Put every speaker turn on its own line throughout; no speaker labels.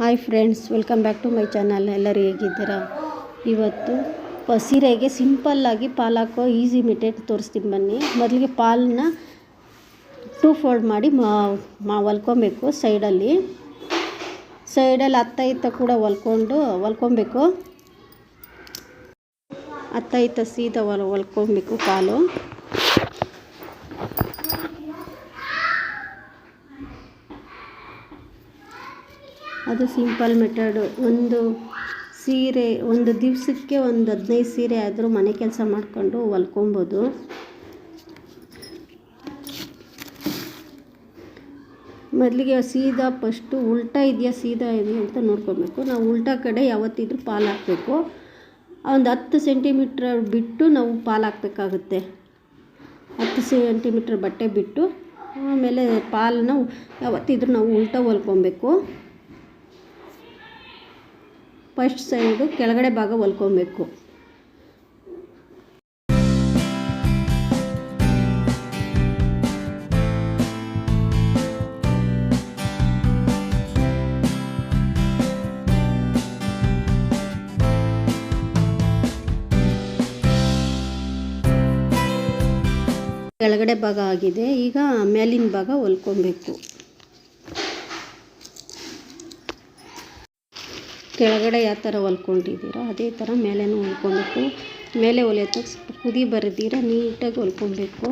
Hi friends welcome back to my channel ಎಲ್ಲರೂ ಹೇಗಿದ್ದೀರಾ? ಇವತ್ತು ಸೀರೆಗೆ ಸಿಂಪಲ್ಲಾಗಿ ಪಾಲಾಕೋ ಈಸಿ ಮೆಥಡ್ ತೋರಿಸ್ತೀನಿ ಬನ್ನಿ. ಮೊದಲಿಗೆ ಪಾಲನ್ನ ಟೂ ಫೋಲ್ಡ್ ಮಾಡಿ ಮಾ ಹೊಲ್ಕೊಬೇಕು ಸೈಡಲ್ಲಿ ಸೈಡಲ್ಲಿ ಅತ್ತ ಇತ್ತ ಕೂಡ ಹೊಲ್ಕೊಂಡು ಹೊಲ್ಕೊಬೇಕು ಅತ್ತ ಇತ್ತ ಸೀದಾ ಹೊಲ್ ಹೊಲ್ಕೊಬೇಕು ಪಾಲು. ಅದು ಸಿಂಪಲ್ ಮೆಥಡು. ಒಂದು ಸೀರೆ, ಒಂದು ದಿವಸಕ್ಕೆ ಒಂದು ಹದಿನೈದು ಸೀರೆ ಆದರೂ ಮನೆ ಕೆಲಸ ಮಾಡಿಕೊಂಡು ಹೊಲ್ಕೊಬೋದು. ಮೊದಲಿಗೆ ಸೀದಾ ಫಸ್ಟು ಉಲ್ಟಾ ಇದೆಯಾ ಸೀದಾ ಇದೆಯಾ ಅಂತ ನೋಡ್ಕೊಬೇಕು. ನಾವು ಉಲ್ಟಾ ಕಡೆ ಯಾವತ್ತಿದ್ರೂ ಪಾಲು ಹಾಕಬೇಕು. ಒಂದು ಹತ್ತು ಸೆಂಟಿಮೀಟ್ರ್ ಬಿಟ್ಟು ನಾವು ಪಾಲು ಹಾಕಬೇಕಾಗುತ್ತೆ. ಹತ್ತು ಸೆಂಟಿಮೀಟ್ರ್ ಬಟ್ಟೆ ಬಿಟ್ಟು ಆಮೇಲೆ ಪಾಲನ್ನ ಯಾವತ್ತಿದ್ರೂ ನಾವು ಉಲ್ಟಾ ಹೊಲ್ಕೊಬೇಕು. ಫಸ್ಟ್ ಸೈಡು ಕೆಳಗಡೆ ಭಾಗ ಹೊಲ್ಕೊಬೇಕು. ಕೆಳಗಡೆ ಭಾಗ ಆಗಿದೆ. ಈಗ ಮೇಲಿನ ಭಾಗ ಹೊಲ್ಕೊಬೇಕು. ಕೆಳಗಡೆ ಯಾವ ಥರ ಹೊಲ್ಕೊಂಡಿದ್ದೀರೋ ಅದೇ ಥರ ಮೇಲೆಯೂ ಹೊಲ್ಕೊಬೇಕು. ಮೇಲೆ ಹೊಲಿಯೋ ಸ್ವಲ್ಪ ಕುದಿ ಬರದಿರ ನೀಟಾಗಿ ಹೊಲ್ಕೊಬೇಕು.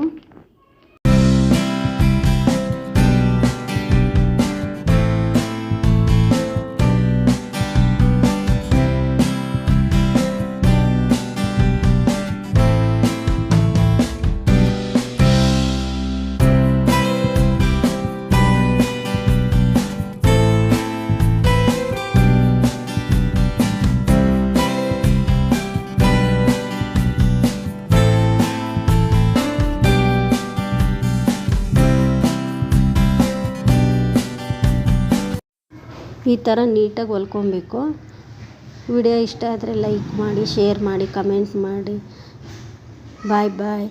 ಈ ಥರ ನೀಟಾಗಿ ಹೊಲ್ಕೊಬೇಕು. ವಿಡಿಯೋ ಇಷ್ಟ ಆದರೆ ಲೈಕ್ ಮಾಡಿ, ಶೇರ್ ಮಾಡಿ ಕಮೆಂಟ್ ಮಾಡಿ. Bye bye.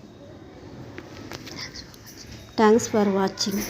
Thanks for watching.